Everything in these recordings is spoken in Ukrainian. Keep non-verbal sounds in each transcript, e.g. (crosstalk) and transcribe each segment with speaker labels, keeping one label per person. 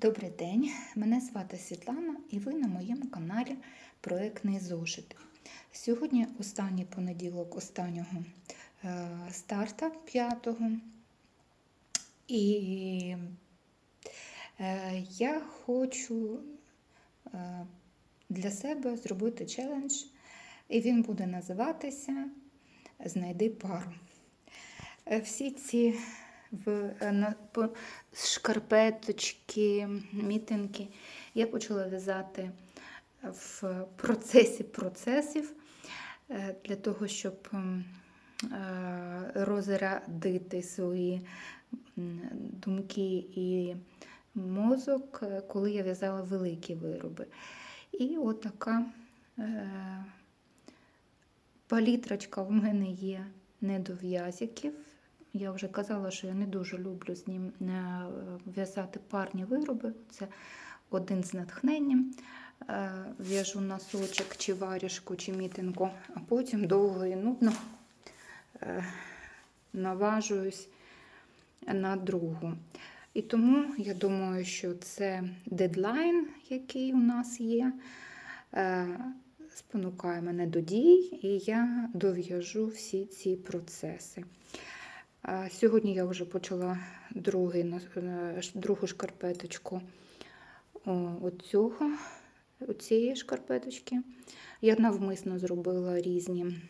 Speaker 1: Добрий день, мене звати Світлана і ви на моєму каналі Проектний зошит. Сьогодні останній понеділок останнього е, старта п'ятого. І е, я хочу е, для себе зробити челендж, і він буде називатися Знайди пару. Всі ці в, е, на, по, шкарпеточки, мітинки я почала в'язати в процесі процесів е, для того, щоб е, розрядити свої думки і мозок, е, коли я в'язала великі вироби. І от така е, палітрочка в мене є недов'язиків. Я вже казала, що я не дуже люблю з ним е, в'язати парні вироби. Це один з натхненням. Е, В'яжу носочок, чи варішку, чи мітинку, а потім довго і нудно е, наважуюсь на другу. І тому я думаю, що це дедлайн, який у нас є, спонукає мене до дій, і я дов'яжу всі ці процеси. Сьогодні я вже почала другий, е, другу шкарпеточку оцього, оцієї шкарпеточки. Я навмисно зробила різні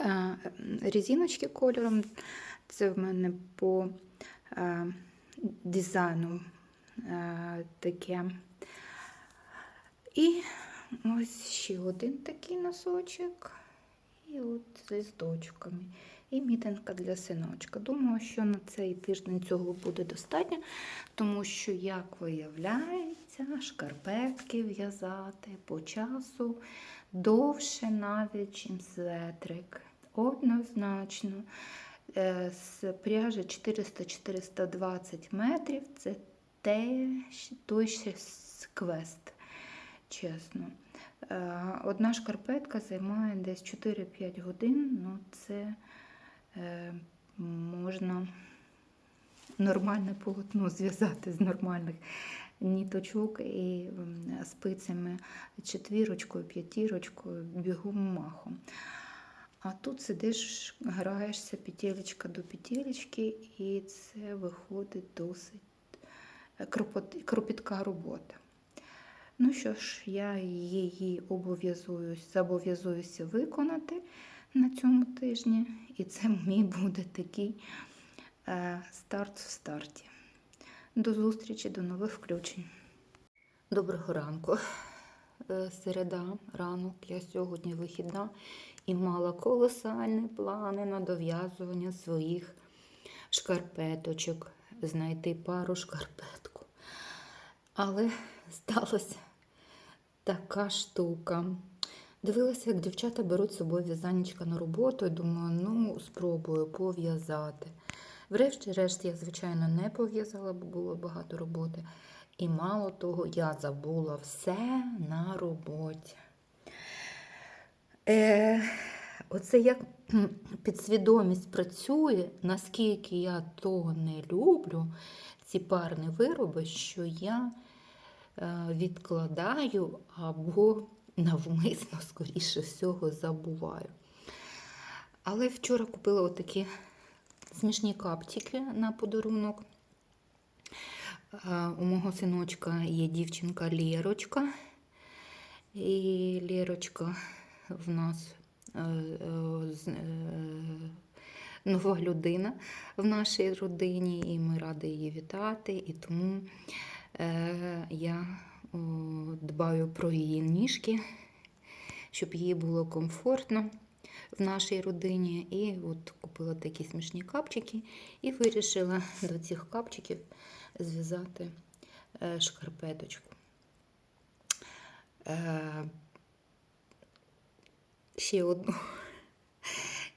Speaker 1: е, різиночки кольором. Це в мене по е, дизайну таке. І ось ще один такий носочок. І от з листочками. І мітинка для синочка. Думаю, що на цей тиждень цього буде достатньо, тому що, як виявляється, шкарпетки в'язати по часу довше навіть, чим светрик. Однозначно. Е, З пряжі 400-420 метрів це те, той ще квест, чесно. Е, Одна шкарпетка займає десь 4-5 годин, ну це можна нормальне полотно зв'язати з нормальних ніточок і спицями четвірочкою, п'ятірочкою, бігом махом. А тут сидиш, граєшся петелечка до петелечки, і це виходить досить кропітка робота. Ну що ж, я її обов'язуюсь, зобов'язуюся виконати на цьому тижні, і це мій буде такий е, старт в старті. До зустрічі, до нових включень. Доброго ранку. Е, Середа, ранок, я сьогодні вихідна і мала колосальні плани на дов'язування своїх шкарпеточок, знайти пару шкарпетку. Але сталося така штука. Дивилася, як дівчата беруть з собою в'язанечка на роботу і думаю, ну, спробую пов'язати. Врешті-решт, я, звичайно, не пов'язала, бо було багато роботи. І мало того, я забула все на роботі. Е, оце як підсвідомість працює, наскільки я того не люблю, ці парні вироби, що я е, відкладаю або навмисно, скоріше всього, забуваю. Але вчора купила отакі смішні каптики на подарунок. Е, У мого синочка є дівчинка Лєрочка. І Лєрочка в нас е, е, нова людина в нашій родині, і ми раді її вітати. І тому я дбаю про її ніжки, щоб їй було комфортно в нашій родині. І от купила такі смішні капчики і вирішила до цих капчиків зв'язати е, шкарпеточку. Е, ще одну.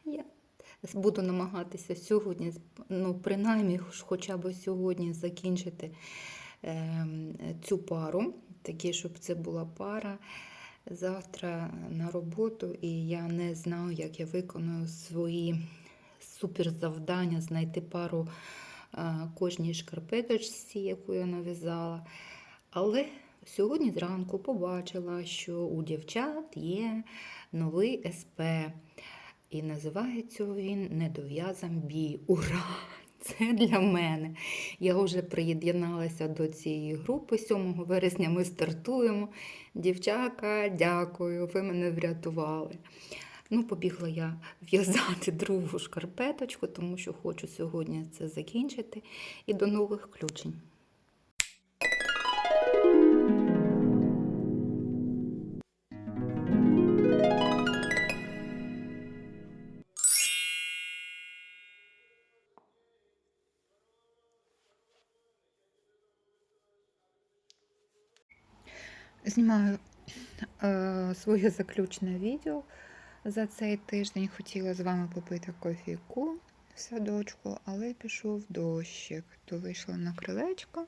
Speaker 1: Я буду намагатися сьогодні, ну, принаймні, хоча б сьогодні закінчити цю пару, такі, щоб це була пара. Завтра на роботу, і я не знаю, як я виконую свої суперзавдання знайти пару кожній шкарпеточці, яку я нав'язала. Але сьогодні зранку побачила, що у дівчат є новий СП. І називається він Недов'язан бій. Ура! Це для мене. Я вже приєдналася до цієї групи. 7 вересня ми стартуємо. Дівчака, дякую, ви мене врятували. Ну, побігла я в'язати (laughs) другу шкарпеточку, тому що хочу сьогодні це закінчити. І до нових включень. Знімаю е, своє (laughs) заключне відео за цей тиждень. Хотіла з вами попити кофійку в садочку, але пішов дощик. То вийшла на крилечко.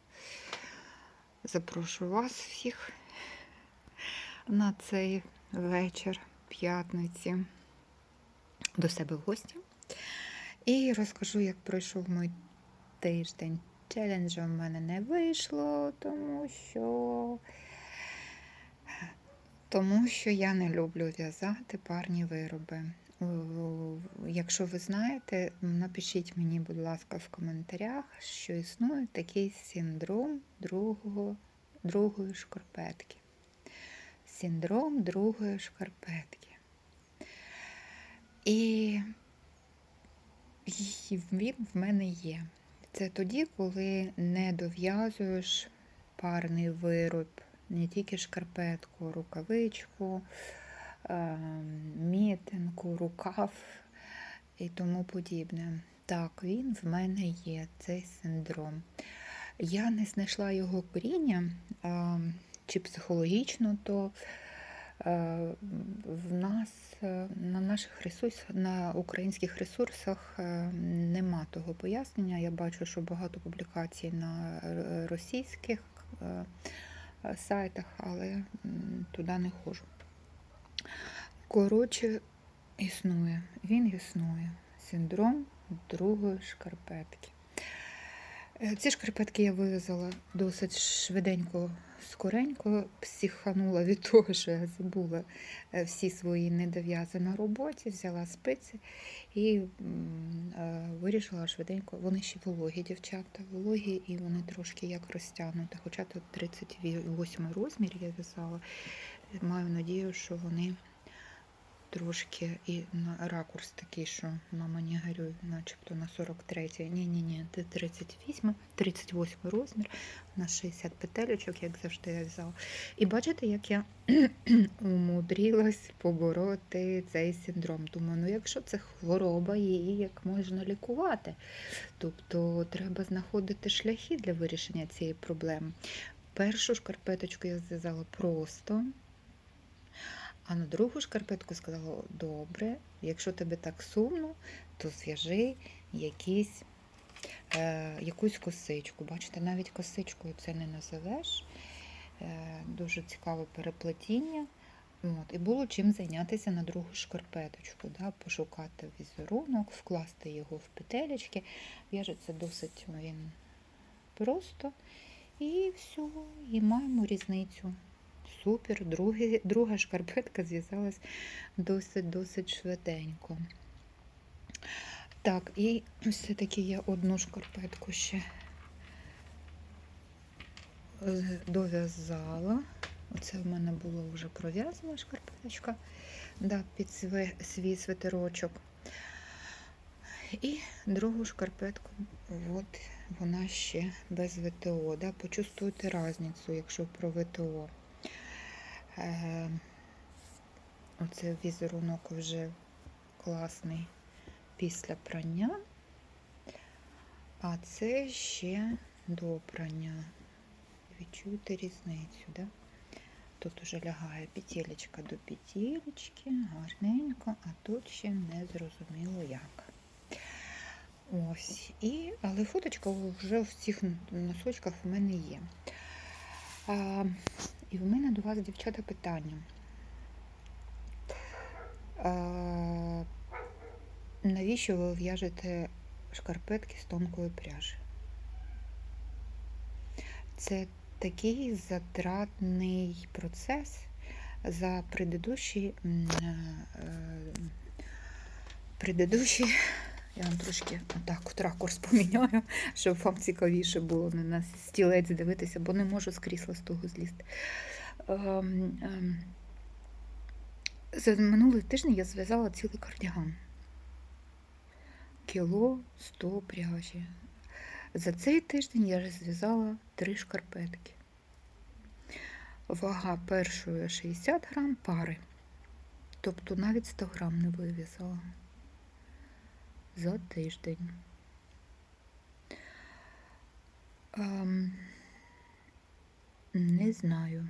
Speaker 1: Запрошую вас всіх (laughs) на цей вечір п'ятниці до себе в гості. І розкажу, як пройшов мій тиждень. Челенджа в мене не вийшло, тому що тому що я не люблю в'язати парні вироби. Якщо ви знаєте, напишіть мені, будь ласка, в коментарях, що існує такий синдром другого, другої шкарпетки. Синдром другої шкарпетки. І він в мене є. Це тоді, коли не дов'язуєш парний вироб не тільки шкарпетку, рукавичку, мітинку, рукав і тому подібне. Так, він в мене є, цей синдром. Я не знайшла його коріння чи психологічно, то в нас на наших ресурсах, на українських ресурсах нема того пояснення. Я бачу, що багато публікацій на російських сайтах, але туди не ходжу. Коротше, існує, він існує. Синдром другої шкарпетки. Е, ці шкарпетки я вивезла досить швиденько, скоренько, психанула від того, що я забула е, всі свої недов'язи на роботі, взяла спиці і е, вирішила швиденько. Вони ще вологі, дівчата, вологі, і вони трошки як розтягнуті. Хоча тут 38 розмір я в'язала. Маю надію, що вони трошки і на ракурс такий, що на манігерю, начебто на 43 Ні-ні, ні, це 38, 38 розмір, на 60 петелечок, як завжди я взяла. І бачите, як я (clears throat) умудрилась побороти цей синдром. Думаю, ну якщо це хвороба, її як можна лікувати. Тобто треба знаходити шляхи для вирішення цієї проблеми. Першу шкарпеточку я зв'язала просто. А на другу шкарпетку сказала, добре, якщо тебе так сумно, то зв'яжи якісь, е, якусь косичку. Бачите, навіть косичкою це не називеш. Е, Дуже цікаве переплетіння. От, І було чим зайнятися на другу шкарпеточку, да, пошукати візерунок, вкласти його в петелечки. В'яжеться досить він просто. І все, і маємо різницю супер. Другі, друга шкарпетка зв'язалась досить-досить швиденько. Так, і все-таки я одну шкарпетку ще дов'язала. Оце в мене була вже пров'язана шкарпеточка да, під свій, свій свитерочок. І другу шкарпетку, от вона ще без ВТО. Да? Почувствуйте різницю, якщо про ВТО. Е, оце візерунок вже класний після прання, а це ще до прання. Відчуєте різницю, да? Тут уже лягає петелечка до петелечки, гарненько, а тут ще не зрозуміло як. Ось. І, Але фоточка вже в цих носочках в мене є. А, і в мене до вас, дівчата, питання. А, навіщо ви в'яжете шкарпетки з тонкої пряжі? Це такий затратний процес за предыдущі, е, е, предыдущі я вам трошки отак от ракурс поміняю, (laughs) щоб вам цікавіше було не на стілець дивитися, бо не можу з крісла з того злізти. Ем, ем, За минулий тиждень я зв'язала цілий кардіган. Кіло 100 пряжі. За цей тиждень я зв'язала три шкарпетки. Вага першої 60 грам пари. Тобто навіть 100 грам не вив'язала за тиждень. Ем, не знаю,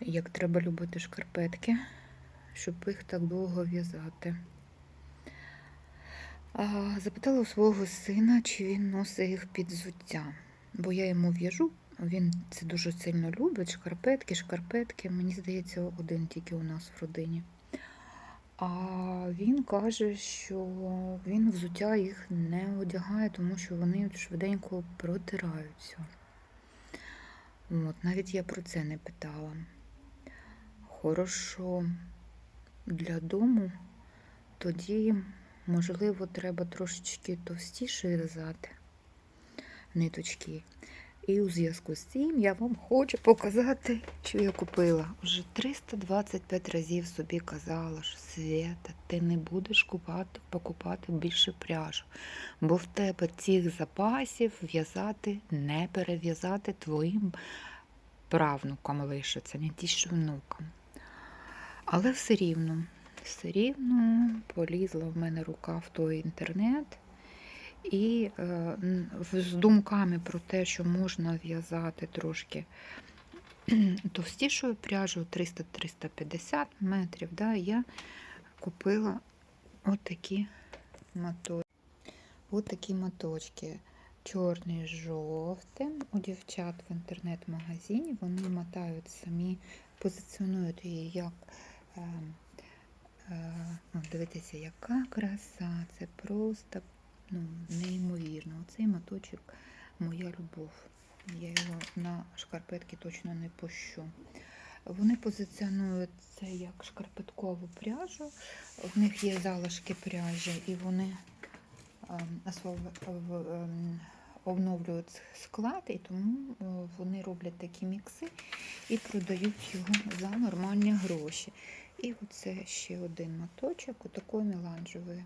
Speaker 1: як треба любити шкарпетки, щоб їх так довго в'язати. Запитала у свого сина, чи він носить їх під взуття, бо я йому в'яжу, він це дуже сильно любить. Шкарпетки, шкарпетки. Мені здається, один тільки у нас в родині. А він каже, що він взуття їх не одягає, тому що вони швиденько протираються. От, навіть я про це не питала. Хорошо для дому, тоді, можливо, треба трошечки товстіше в'язати ниточки. І у зв'язку з цим я вам хочу показати, що я купила. Вже 325 разів собі казала, що Свята, ти не будеш купати, покупати більше пряжу, бо в тебе цих запасів в'язати, не перев'язати твоїм правнукам лишиться, не ті, що внукам. Але все рівно, все рівно полізла в мене рука в той інтернет. І е, з думками про те, що можна в'язати трошки (clears throat) товстішою пряжею 300-350 метрів, да, я купила отакі моточки. Отакі моточки. Чорний з жовтим. У дівчат в інтернет-магазині вони мотають самі, позиціонують її як. Е, е, дивіться, яка краса! Це просто ну, неймовірно. Оцей моточок моя любов. Я його на шкарпетки точно не пущу. Вони позиціонують це як шкарпеткову пряжу. В них є залишки пряжі, і вони ем, ем, обновлюють склад, і тому е, вони роблять такі мікси і продають його за нормальні гроші. І оце ще один моточок, отакої меланжевої.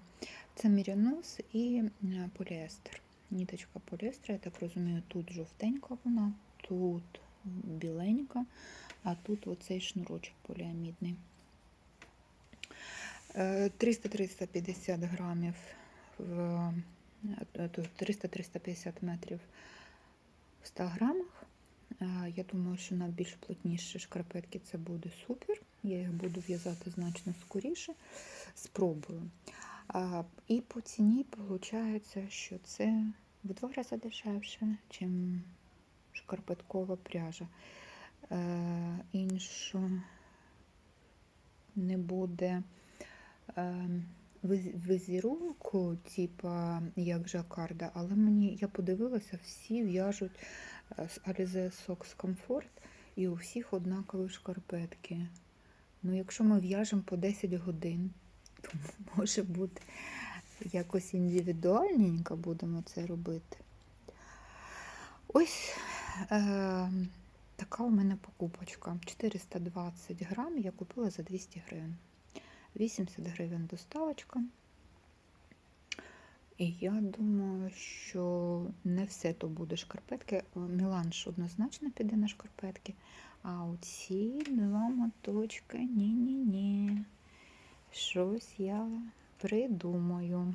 Speaker 1: Це мірянос і е, поліестер. Ніточка поліестера, я так розумію, тут жовтенька вона, тут біленька, а тут оцей шнурочок поліамідний. Е, 300-350 грамів в е, 300-350 метрів в 100 грамах. Е, Я думаю, що на більш плотніші шкарпетки це буде супер. Я їх буду в'язати значно скоріше. Спробую. І по ціні виходить, що це в два рази дешевше, ніж шкарпеткова пряжа. Е, іншу не буде е, виз- візерунку, типа як жакарда, але мені я подивилася, всі в'яжуть е, з Alize Socks Comfort і у всіх однакові шкарпетки. Ну, якщо ми в'яжемо по 10 годин, то (laughs) може бути якось індивідуальненько будемо це робити. Ось е, така у мене покупочка. 420 грам я купила за 200 гривень. 80 гривень доставочка. І я думаю, що не все то буде шкарпетки. Міланж однозначно піде на шкарпетки. А оці два моточки ні-ні-ні. Щось я придумаю.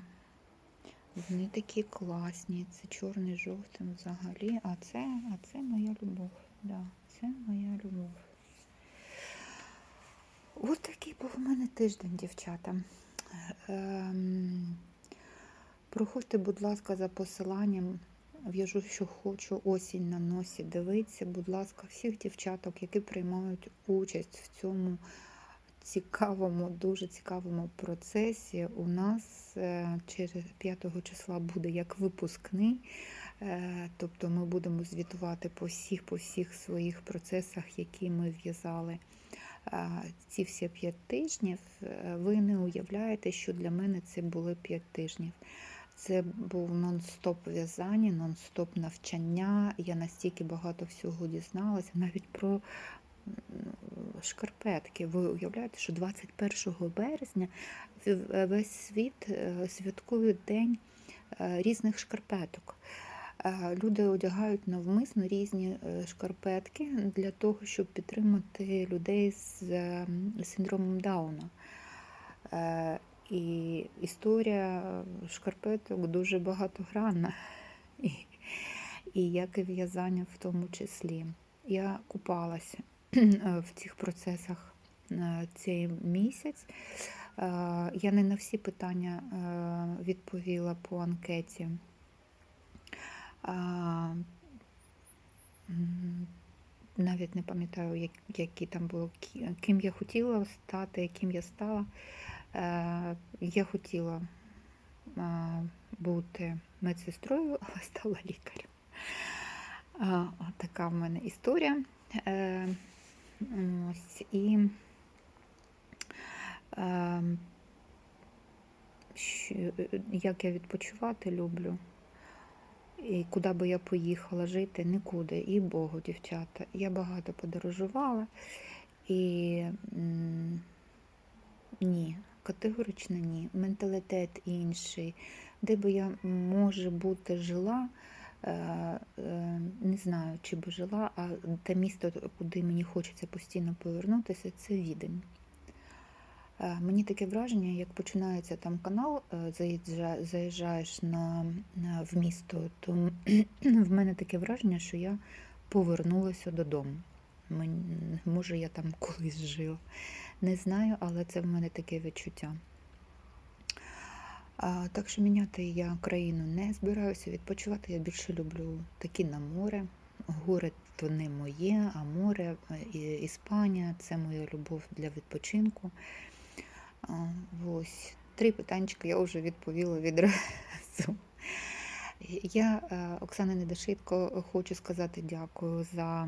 Speaker 1: Вони такі класні. Це чорний жовтим взагалі. А це, а це моя любов. Да, це моя любов. Ось такий був у мене тиждень, дівчата. Ем, проходьте, будь ласка, за посиланням. В'яжу, що хочу, осінь на носі. Дивіться, будь ласка, всіх дівчаток, які приймають участь в цьому цікавому, дуже цікавому процесі. У нас е, через 5 числа буде як випускний. Е, Тобто ми будемо звітувати по всіх, по всіх своїх процесах, які ми в'язали. Е, Ці всі п'ять тижнів, ви не уявляєте, що для мене це були п'ять тижнів. Це був нон-стоп в'язання, нон-стоп навчання. Я настільки багато всього дізналася, навіть про шкарпетки. Ви уявляєте, що 21 березня в- весь світ е, святкує день е, різних шкарпеток. Е, Люди одягають навмисно різні е, шкарпетки для того, щоб підтримати людей з е, синдромом Дауна. Е, І історія шкарпеток дуже багатогранна, і, і як і в'язання в тому числі. Я купалася е, (clears throat) в цих процесах е, цей місяць. Е, Я не на всі питання е, відповіла по анкеті. Навіть не пам'ятаю, які там було, ким я хотіла стати, яким я стала. Е, Я хотіла бути медсестрою, (laughs) але стала лікарем. Така в мене історія. Ось, і е, як я відпочивати люблю. І куди би я поїхала жити, нікуди. І Богу, дівчата. Я багато подорожувала і ні, категорично ні. Менталітет інший. Де би я, може бути, жила, не знаю, чи би жила, а те місто, куди мені хочеться постійно повернутися, це Відень. Е, Мені таке враження, як починається там канал, е, заїжджаєш на, на- в місто, то (clears throat) в мене таке враження, що я повернулася додому. Мен- Може, я там (laughs) колись жила. Не знаю, але це в мене таке відчуття. Так що міняти я країну не збираюся відпочивати. Я більше люблю такі на море. Гори то не моє, а море, е, Іспанія це моя любов для відпочинку. Ось три питанчика я вже відповіла відразу. Я, е, Оксана Недошитко, хочу сказати дякую за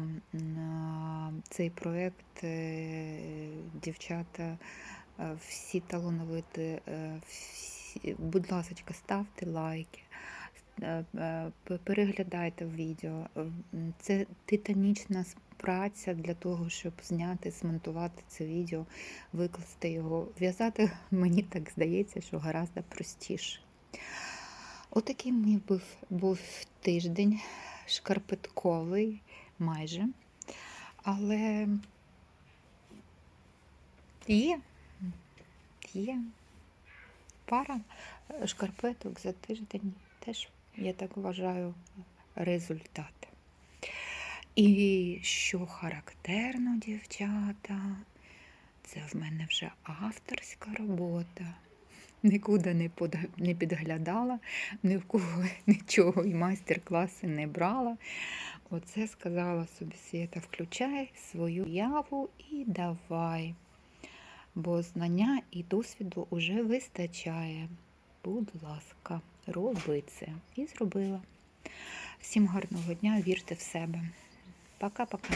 Speaker 1: цей проєкт. Е, Дівчата, всі талановиті, е, всі, будь ласка, ставте лайки, е, е, переглядайте відео. Це титанічна праця для того, щоб зняти, змонтувати це відео, викласти його. В'язати, (laughs) мені так здається, що гораздо простіше. Отакий мій був, був тиждень шкарпетковий майже. Але є, є пара шкарпеток за тиждень. Теж, я так вважаю, результат. І що характерно, дівчата, це в мене вже авторська робота. Нікуди не не підглядала, ні в кого (laughs) нічого і майстер-класи не брала. Оце сказала собі Свята, включай свою яву і давай. Бо знання і досвіду вже вистачає. Будь ласка, роби це. І зробила. Всім гарного дня, вірте в себе. Пока-пока.